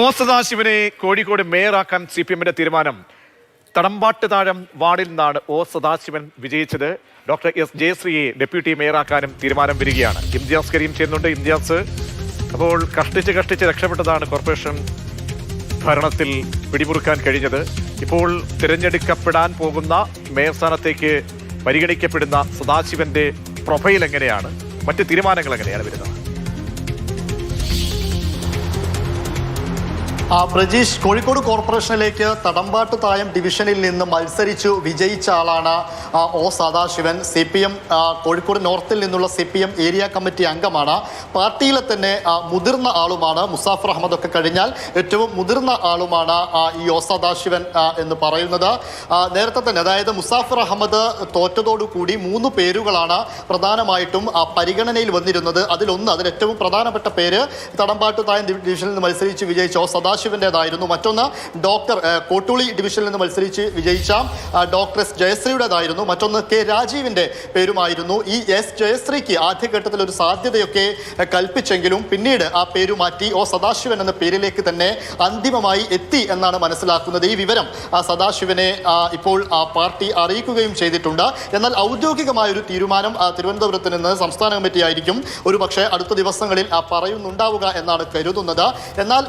O സദാശിവനെ കോഴിക്കോട് മേയറാക്കാൻ C P എമ്മിന്റെ തീരുമാനം. തടമ്പാട്ട് താഴം വാർഡിൽ നിന്നാണ് ഒ സദാശിവൻ വിജയിച്ചത്. ഡോക്ടർ എസ് ജയശ്രീയെ ഡെപ്യൂട്ടി മേയറാക്കാനും തീരുമാനം വരികയാണ്. ഇംതിയാസ് കരീം ചെയ്യുന്നുണ്ട് ഇംതിയാസ് അപ്പോൾ കഷ്ടിച്ച് കഷ്ടിച്ച് രക്ഷപ്പെട്ടതാണ് കോർപ്പറേഷൻ ഭരണത്തിൽ പിടിമുറുക്കാൻ കഴിഞ്ഞത്. ഇപ്പോൾ തിരഞ്ഞെടുക്കപ്പെടാൻ പോകുന്ന മേയർ സ്ഥാനത്തേക്ക് പരിഗണിക്കപ്പെടുന്ന സദാശിവന്റെ പ്രൊഫൈൽ എങ്ങനെയാണ്? മറ്റ് തീരുമാനങ്ങൾ എങ്ങനെയാണ് വരുന്നത്? പ്രജീഷ് കോഴിക്കോട് കോർപ്പറേഷനിലേക്ക് തടമ്പാട്ട് തായം ഡിവിഷനിൽ നിന്ന് മത്സരിച്ചു വിജയിച്ച ആളാണ് O Sadasivan. C P M Kozhikode നോർത്തിൽ നിന്നുള്ള C P M area committee അംഗമാണ്. പാർട്ടിയിലെ തന്നെ മുതിർന്ന ആളുമാണ് മുസാഫർ അഹമ്മദ് ഒക്കെ കഴിഞ്ഞാൽ ഏറ്റവും മുതിർന്ന ആളുമാണ് ഈ ഒ സദാശിവൻ എന്ന് പറയുന്നത്. നേരത്തെ തന്നെ അതായത് മുസാഫർ അഹമ്മദ് തോറ്റതോടുകൂടി മൂന്ന് പേരുകളാണ് പ്രധാനമായിട്ടും പരിഗണനയിൽ വന്നിരുന്നത്. അതിലൊന്ന് അതിൽ ഏറ്റവും പ്രധാനപ്പെട്ട പേര് തടമ്പാട്ട് തായം ഡിവിഷനിൽ നിന്ന് മത്സരിച്ച് വിജയിച്ച ഒ സദാശിവന്റെതായിരുന്നു മറ്റൊന്ന് ഡോക്ടർ കോട്ടുളി ഡിവിഷനിൽ നിന്ന് മത്സരിച്ച് വിജയിച്ച ഡോക്ടർ എസ് ജയശ്രീയുടേതായിരുന്നു. മറ്റൊന്ന് കെ രാജീവിന്റെ പേരുമായിരുന്നു. ഈ എസ് ജയശ്രീക്ക് ആദ്യഘട്ടത്തിൽ ഒരു സാധ്യതയൊക്കെ കൽപ്പിച്ചെങ്കിലും പിന്നീട് ആ പേരു മാറ്റി ഓ സദാശിവൻ എന്ന പേരിലേക്ക് തന്നെ അന്തിമമായി എത്തി എന്നാണ് മനസ്സിലാക്കുന്നത്. ഈ വിവരം ആ സദാശിവനെ ഇപ്പോൾ ആ പാർട്ടി അറിയിക്കുകയും ചെയ്തിട്ടുണ്ട്. എന്നാൽ ഔദ്യോഗികമായ ഒരു തീരുമാനം തിരുവനന്തപുരത്ത് നിന്ന് സംസ്ഥാന കമ്മിറ്റി ആയിരിക്കും ഒരു പക്ഷേ അടുത്ത ദിവസങ്ങളിൽ പറയുന്നുണ്ടാവുക എന്നാണ് കരുതുന്നത്. എന്നാൽ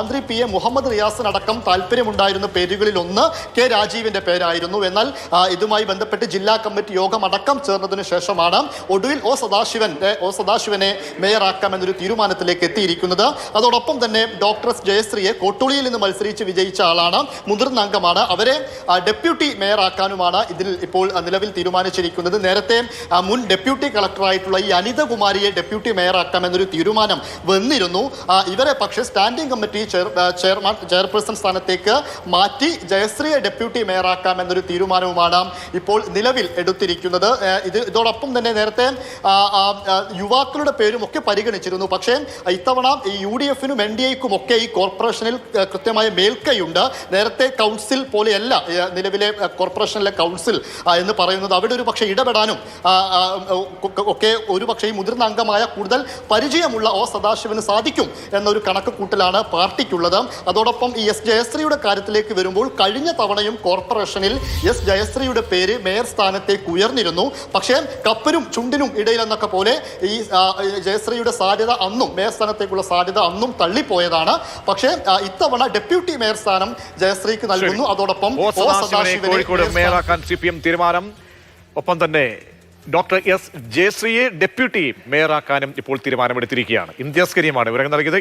മന്ത്രി പി എ മുഹമ്മദ് റിയാസിനടക്കം താല്പര്യമുണ്ടായിരുന്ന പേരുകളിൽ ഒന്ന് കെ രാജീവിന്റെ പേരായിരുന്നു. എന്നാൽ ഇതുമായി ബന്ധപ്പെട്ട് ജില്ലാ കമ്മിറ്റി യോഗം അടക്കം ചേർന്നതിനു ശേഷമാണ് ഒടുവിൽ ഒ സദാശിവൻ ഒ സദാശിവനെ മേയറാക്കാം എന്നൊരു തീരുമാനത്തിലേക്ക് എത്തിയിരിക്കുന്നത്. അതോടൊപ്പം തന്നെ ഡോക്ടർ ജയശ്രീയെ കോട്ടുളിയിൽ നിന്ന് മത്സരിച്ച് വിജയിച്ച ആളാണ് മുതിർന്ന അംഗമാണ്. അവരെ ഡെപ്യൂട്ടി മേയറാക്കാനുമാണ് ഇതിൽ ഇപ്പോൾ നിലവിൽ തീരുമാനിച്ചിരിക്കുന്നത്. നേരത്തെ മുൻ ഡെപ്യൂട്ടി കളക്ടറായിട്ടുള്ള ഈ അനിതകുമാരിയെ ഡെപ്യൂട്ടി മേയറാക്കാം എന്നൊരു തീരുമാനം വന്നിരുന്നു. ഇവരെ പക്ഷേ standing committee chair chairman chairperson സ്ഥാനത്തേക്ക് മാറ്റി ജയശ്രീയെ ഡെപ്യൂട്ടി മേയറാക്കാം എന്നൊരു തീരുമാനവുമാണ് ഇപ്പോൾ നിലവിൽ എടുത്തിരിക്കുന്നത്. ഇത് ഇതോടൊപ്പം തന്നെ നേരത്തെ യുവാക്കളുടെ പേരും ഒക്കെ പരിഗണിച്ചിരുന്നു. പക്ഷേ ഇത്തവണ ഈ യു ഡി എഫിനും എൻ ഡി എക്കും ഒക്കെ ഈ കോർപ്പറേഷനിൽ കൃത്യമായ മേൽക്കൈയുണ്ട്. നേരത്തെ കൗൺസിൽ പോലെയല്ല നിലവിലെ കോർപ്പറേഷനിലെ കൗൺസിൽ എന്ന് പറയുന്നത്. അവിടെ ഒരു പക്ഷേ ഇടപെടാനും ഒക്കെ- ഒരു പക്ഷേ ഈ മുതിർന്ന അംഗമായ കൂടുതൽ പരിചയമുള്ള ഒ സദാശിവന് സാധിക്കും എന്നൊരു കണക്ക് കൂട്ടലാണ് പാർട്ടിക്കുള്ളത് അതോടൊപ്പം ഈ എസ് ജയശ്രീയുടെ കാര്യത്തിലേക്ക് വരുമ്പോൾ കഴിഞ്ഞ തവണയും കോർപ്പറേഷനിൽ എസ് ജയശ്രീയുടെ പേര് മേയർ സ്ഥാനത്തേക്ക് ഉയർന്നിരുന്നു. പക്ഷേ കപ്പനും ചുണ്ടിനും ഇടയിൽ എന്നൊക്കെ പോലെ ഈ ജയശ്രീയുടെ സാധ്യത അന്നും മേയർ സ്ഥാനത്തേക്കുള്ള സാധ്യത അന്നും തള്ളിപ്പോയതാണ്. പക്ഷേ ഇത്തവണ ഡെപ്യൂട്ടി മേയർ സ്ഥാനം ജയശ്രീക്ക് നൽകുന്നു. അതോടൊപ്പം കോഴിക്കോട് മേയറാക്കാൻ സി പി എം തീരുമാനം. ഒപ്പം തന്നെ ഡോക്ടർ എസ് ജയശ്രീയെ ഡെപ്യൂട്ടി മേയറാക്കാനും ഇപ്പോൾ തീരുമാനമെടുത്തിരിക്കുകയാണ്. ഇന്ത്യാസ് കരീമാണ് വിവരങ്ങൾ നൽകിയത്.